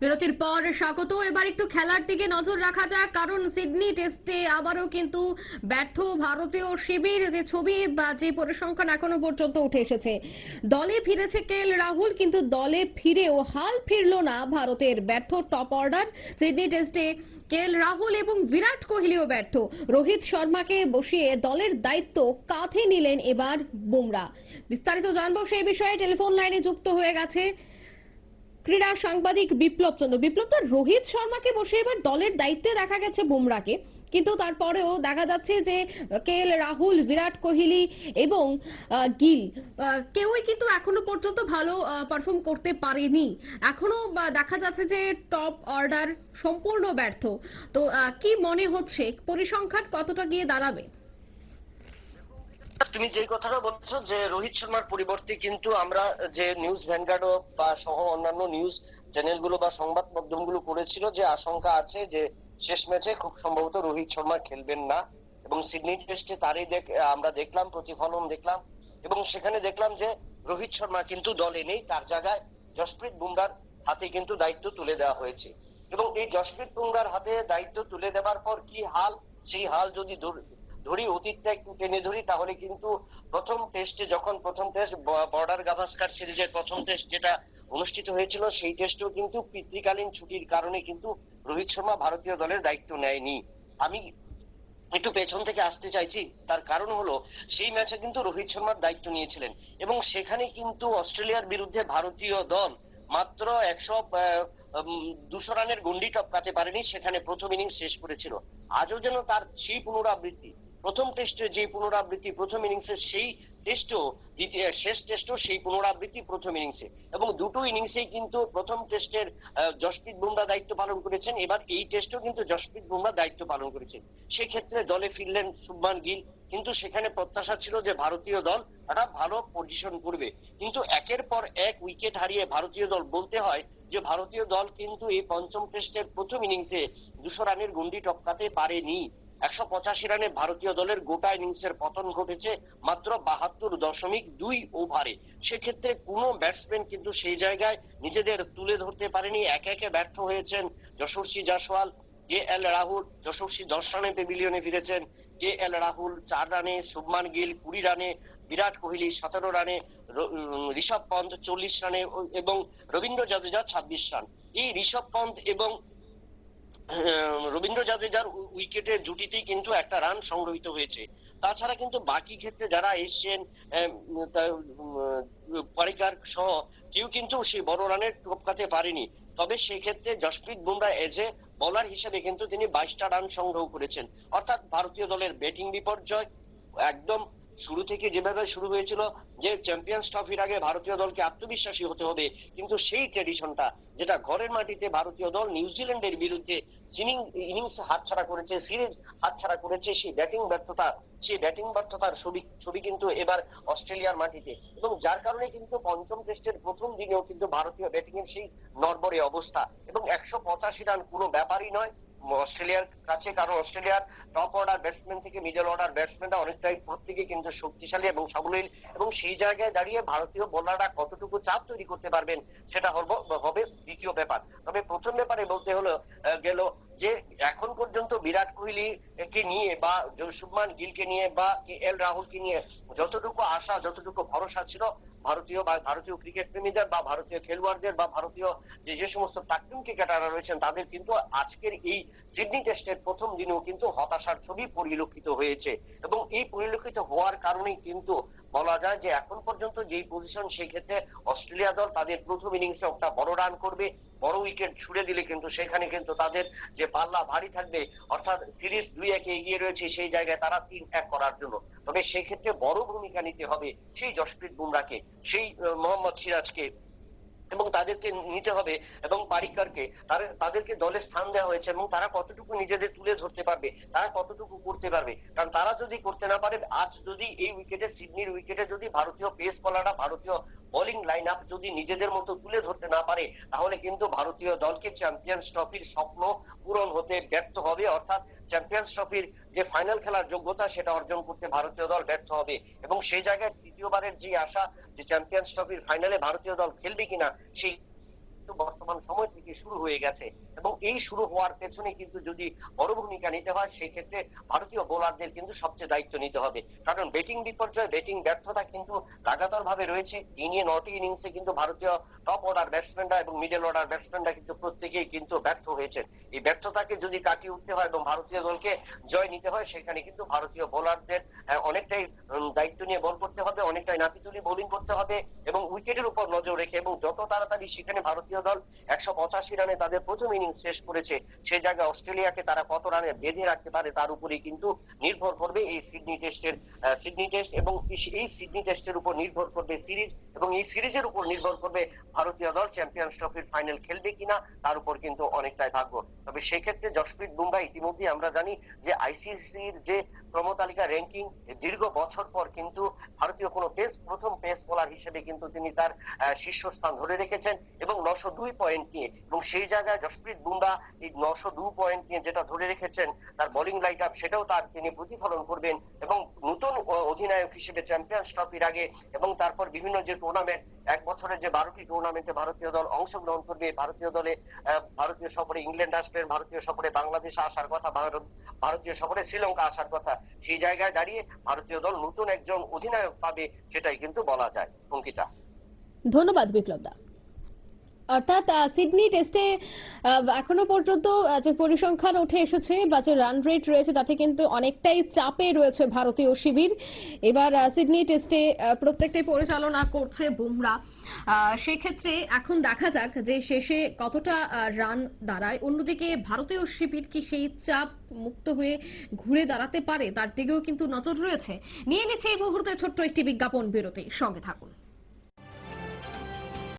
বিরতির পর স্বাগত। এবার একটু খেলার দিকে নজর রাখা যাক। কারণ সিডনি টেস্টে আবারও কিন্তু ব্যর্থ ভারতীয় শিবির। যে ছবি বা যে পরিসংখ্যান এখনও পর্যন্ত উঠে এসেছে। দলে ফিরেছে কে এল রাহুল, কিন্তু দলে ফিরেও হাল ফিরলো না ভারতের ব্যর্থ টপ অর্ডার সিডনি টেস্টে কে এল রাহুল এবং বিরাট কোহলিও ব্যর্থ। রোহিত শর্মাকে বসিয়ে দলের দায়িত্ব কাঁধে নিলেন এবার বুমরা। বিস্তারিত জানব সেই বিষয়ে। টেলিফোন লাইনে যুক্ত হয়ে গেছে ক্রীড়া সাংবাদিক বিপ্লব চন্দ্র বিপ্লব তো রোহিত শর্মাকে বসে এবার দলের দায়িত্বে দেখা গেছে বুমরাকে। কিন্তু তারপরেও দেখা যাচ্ছে যে কে এল রাহুল, বিরাট কোহলি এবং গিল কেউই কিন্তু এখনও পর্যন্ত ভালো পারফর্ম করতে পারেনি। এখনও দেখা যাচ্ছে যে টপ অর্ডার সম্পূর্ণ ব্যর্থ। তো কি মনে হচ্ছে? পরিসংখ্যান কতটা গিয়ে দাঁড়াবে? তুমি যে কথাটা বলছো যে রোহিত শর্মার পরিবর্তে কিন্তু আমরা যে নিউজ ভ্যানগার্ডও বা সহ অন্যান্য নিউজ চ্যানেলগুলো বা সংবাদ মাধ্যমগুলো করেছিল যে আশঙ্কা আছে যে শেষ ম্যাচে খুব সম্ভবত রোহিত শর্মা খেলবেন না। এবং সিডনি টেস্টে তারই দেখ, আমরা দেখলাম, প্রতিফলন দেখলাম এবং সেখানে দেখলাম যে রোহিত শর্মা কিন্তু দলে নেই, তার জায়গায় জসপ্রীত বুমরার হাতে কিন্তু দায়িত্ব তুলে দেওয়া হয়েছে। এবং এই জসপ্রীত বুমরার হাতে দায়িত্ব তুলে দেওয়ার পর কি হাল? সেই হাল যদি ধর- অতীতটা একটু টেনে ধরি, তাহলে কিন্তু প্রথম টেস্টে যখন প্রথম টেস্ট বর্ডার গাভাস্কার সিরিজের প্রথম টেস্ট যেটা অনুষ্ঠিত হয়েছিল, সেই টেস্টেও কিন্তু পিতৃকালীন ছুটির কারণে কিন্তু রোহিত শর্মা ভারতীয় দলের দায়িত্ব নেয়নি। আমি একটু পেছন থেকে আসতে চাইছি, তার কারণ হলো সেই ম্যাচে কিন্তু রোহিত শর্মার দায়িত্ব নিয়েছিলেন এবং সেখানে কিন্তু অস্ট্রেলিয়ার বিরুদ্ধে ভারতীয় দল মাত্র একশো দুশো রানের গন্ডি টপকাতে পারেনি, সেখানে প্রথম ইনিংস শেষ করেছিল। আজও যেন তার সেই পুনরাবৃত্তি প্রথম টেস্টের যে পুনরাবৃত্তি প্রথম ইনিংসের সেই টেস্টও দ্বিতীয় শেষ টেস্টও সেই পুনরাবৃত্তি প্রথম ইনিংসে এবং দুটো ইনিংসেই কিন্তু প্রথম টেস্টের জসপ্রীত বুমরা দায়িত্ব পালন করেছেন। এবার এই টেস্টও কিন্তু জসপ্রীত বুমরা দায়িত্ব পালন করেছেন। সেক্ষেত্রে দলে ফিরলেন শুভমান গিল। কিন্তু সেখানে প্রত্যাশা ছিল যে ভারতীয় দল একটা ভালো পজিশন করবে। কিন্তু একের পর এক উইকেট হারিয়ে ভারতীয় দল বলতে হয় যে ভারতীয় দল কিন্তু এই পঞ্চম টেস্টের প্রথম ইনিংসে দুশো রানের গন্ডি টপকাতে পারেনি। একশো পঁচাশি রানে ভারতীয় দলের গোটা ইনিংসের পতন ঘটেছে মাত্র বাহাত্তর দশমিক দুই ওভারে। সেক্ষেত্রে কোনো ব্যাটসম্যান কিন্তু সেই জায়গায় নিজেদের তুলে ধরতে পারেনি। একে একে ব্যর্থ হয়েছেন যশস্বী জাসওয়াল, কে এল রাহুল যশস্বী দশ রানে পেভিলিয়নে ফিরেছেন, কে এল রাহুল চার রানে, শুভমান গিল কুড়ি রানে, বিরাট কোহলি সতেরো রানে ঋষভ পন্থ চল্লিশ রানে এবং রবীন্দ্র জাদেজা ছাব্বিশ রান। এই ঋষভ পন্থ এবং রবীন্দ্র জাদেজার উই- উইকেটের জুটিতেই কিন্তু একটা রান সংগ্রহিত হয়েছে। তাছাড়া কিন্তু বাকি ক্ষেত্রে যারা এসছেন পারিকার সহ, কেউ কিন্তু সেই বড় রানের টপকাতে পারেনি। তবে সেই ক্ষেত্রে Jasprit Bumrah as a bowler হিসেবে কিন্তু তিনি বাইশটা রান সংগ্রহ করেছেন। অর্থাৎ ভারতীয় দলের ব্যাটিং বিপর্যয় একদম শুরু থেকে যেভাবে শুরু হয়েছিল যে চ্যাম্পিয়ন্স ট্রফির আগে ভারতীয় দলকে আত্মবিশ্বাসী হতে হবে, কিন্তু সেই ট্রেডিশনটা যেটা ঘরের মাটিতে ভারতীয় দল নিউজিল্যান্ডের বিরুদ্ধে সিনিং ইনিংস হাতছাড়া করেছে সিরিজ হাতছাড়া করেছে, সেই ব্যাটিং ব্যর্থতা, সেই ব্যাটিং ব্যর্থতার ছবি ছবি কিন্তু এবার অস্ট্রেলিয়ার মাটিতে। এবং যার কারণে কিন্তু পঞ্চম টেস্টের প্রথম দিনেও কিন্তু ভারতীয় ব্যাটিং এর সেই নড়বড়ে অবস্থা। এবং একশো পঁচাশি রান কোনো ব্যাপারই নয় অস্ট্রেলিয়ার কাছে, কারণ অস্ট্রেলিয়ার টপ অর্ডার ব্যাটসম্যান থেকে মিডল অর্ডার ব্যাটসম্যানরা অনেকটাই প্রত্যেকে কিন্তু শক্তিশালী এবং সাবলীল। এবং সেই জায়গায় দাঁড়িয়ে ভারতীয় বোলাররা কতটুকু চাপ তৈরি করতে পারবেন, সেটা হব- দ্বিতীয় ব্যাপার। তবে প্রথম ব্যাপারে বলতে হলো গেল যে এখন পর্যন্ত বিরাট কোহলি কে নিয়ে বা শুভমান গিলকে নিয়ে বা এল রাহুলকে নিয়ে যতটুকু আশা, যতটুকু ভরসা ছিল, ভারতীয় বা ভারতীয় ক্রিকেট প্রেমীদের বা ভারতীয় খেলোয়াড়দের বা ভারতীয় যে যে সমস্ত প্রাক্তন ক্রিকেটাররা রয়েছেন, তাদের কিন্তু আজকের এই সিডনি টেস্টের প্রথম দিনেও কিন্তু হতাশার ছবি পরিলক্ষিত হয়েছে। এবং এই পরিলক্ষিত হওয়ার কারণেই কিন্তু বলা যায় যে এখন পর্যন্ত যেই পজিশন সেই ক্ষেত্রে অস্ট্রেলিয়া দল তাদের প্রথম ইনিংসে একটা বড় রান করবে। বড় উইকেট ছুড়ে দিলে কিন্তু সেখানে কিন্তু তাদের যে পাল্লা ভারী থাকবে, অর্থাৎ সিরিজ দুই একে এগিয়ে রয়েছে সেই জায়গায় তারা তিন এক করার জন্য। তবে সেই ক্ষেত্রে বড় ভূমিকা নিতে হবে সেই জসপ্রীত বুমরাকে সেই মোহাম্মদ সিরাজকে। এবং তাদেরকে নিতে হবে এবং পারিকারকে তাদেরকে দলে স্থান দেওয়া হয়েছে এবং তারা কতটুকু নিজেদের তুলে ধরতে পারবে, তারা কতটুকু করতে পারবে। কারণ তারা যদি করতে না পারে, আজ যদি এই উইকেটে সিডনির উইকেটে যদি ভারতীয় পেস বলাররা ভারতীয় বোলিং লাইন আপ যদি নিজেদের মতো তুলে ধরতে না পারে, তাহলে কিন্তু ভারতীয় দলকে চ্যাম্পিয়ন্স ট্রফির স্বপ্ন পূরণ হতে ব্যর্থ হবে, অর্থাৎ চ্যাম্পিয়ন্স ট্রফির যে ফাইনাল খেলার যোগ্যতা সেটা অর্জন করতে ভারতীয় দল ব্যর্থ হবে। এবং সেই জায়গায় তৃতীয়বারের যে আশা যে চ্যাম্পিয়ন্স ট্রফির ফাইনালে ভারতীয় দল খেলবে কিনা, সেই কিন্তু বর্তমান সময় থেকে শুরু হয়ে গেছে। এবং এই শুরু হওয়ার পেছনে কিন্তু যদি বড় ভূমিকা নিতে হয় সেই ক্ষেত্রে ভারতীয় বোলারদের কিন্তু সবচেয়ে দায়িত্ব নিতে হবে। কারণ ব্যাটিং বিপর্যয় ব্যাটিং ব্যর্থতা কিন্তু লাগাতার ভাবে রয়েছে তিনে নটি ইনিংসে কিন্তু ভারতীয় টপ অর্ডার ব্যাটসম্যানরা এবং মিডল অর্ডার ব্যাটসম্যানরা কিন্তু প্রত্যেকেই কিন্তু ব্যর্থ হয়েছেন। এই ব্যর্থতাকে যদি কাটিয়ে উঠতে হয় এবং ভারতীয় দলকে জয় নিতে হয়, সেখানে কিন্তু ভারতীয় বোলারদের অনেকটাই দায়িত্ব নিয়ে বল করতে হবে, অনেকটাই নাপিতুলি বোলিং করতে হবে এবং উইকেটের উপর নজর রেখে এবং যত তাড়াতাড়ি সেখানে ভারতীয় দল একশো পঁচাশি রানে তাদের প্রথম ইনিংস শেষ করেছে। সেই জায়গায় অস্ট্রেলিয়াকে তারা কত রানে বেঁধে রাখতে পারে তার উপরেই কিন্তু নির্ভর করবে এই সিডনি টেস্টের সিডনি টেস্ট এবং এই সিডনি টেস্টের উপর নির্ভর করবে সিরিজ এবং এই সিরিজের উপর নির্ভর করবে ভারতীয় দল চ্যাম্পিয়ন্স ট্রফির ফাইনাল খেলবে কিনা তার উপর কিন্তু অনেকটাই ভাগ্য। তবে সেক্ষেত্রে জসপ্রীত বুমরা ইতিমধ্যে আমরা জানি যে আইসিসির যে ক্রমতালিকা র্যাঙ্কিং দীর্ঘ বছর পর কিন্তু ভারতীয় কোনো পেস প্রথম পেস বোলার হিসেবে কিন্তু তিনি তার শীর্ষস্থান ধরে রেখেছেন এবং নশো দুই পয়েন্ট নিয়ে এবং সেই জায়গায় জসপ্রীত বুমরা এই নশো দুই পয়েন্ট নিয়ে যেটা ধরে রেখেছেন তার বোলিং লাইট আপ সেটাও তার তিনি প্রতিফলন করবেন এবং নতুন অধিনায়ক হিসেবে চ্যাম্পিয়ন্স ট্রফির আগে এবং তারপর বিভিন্ন যে টুর্নামেন্ট এক বছরের যে বারোটি টুর্নামেন্টে ভারতীয় দল অংশগ্রহণ করবে, ভারতীয় দলে ভারতীয় সফরে ইংল্যান্ড আসবেন ভারতীয় সফরে বাংলাদেশ আসার কথা ভারতীয় সফরে শ্রীলঙ্কা আসার কথা, সেই জায়গায় দাঁড়িয়ে ভারতীয় দল নতুন একজন অধিনায়ক পাবে, সেটাই কিন্তু বলা যায়। অঙ্কিতা। ধন্যবাদ বিপ্লব দা অর্থাৎ সিডনি টেস্টে এখনও পর্যন্ত যে পরিসংখ্যান উঠে এসেছে বা যে রান রেট রয়েছে তাতে কিন্তু অনেকটাই চাপে রয়েছে ভারতীয় শিবির। এবার সিডনি টেস্টে প্রত্যেকটাই পরিচালনা করছে বুমরা। সেক্ষেত্রে এখন দেখা যাক যে শেষে কতটা রান দাঁড়ায়। অন্যদিকে ভারতীয় শিবির কি সেই চাপ মুক্ত হয়ে ঘুরে দাঁড়াতে পারে, তার দিকেও কিন্তু নজর রয়েছে। নিয়ে নিচ্ছে এই মুহূর্তে ছোট্ট একটি বিজ্ঞাপন বিরতি। সঙ্গে থাকুন।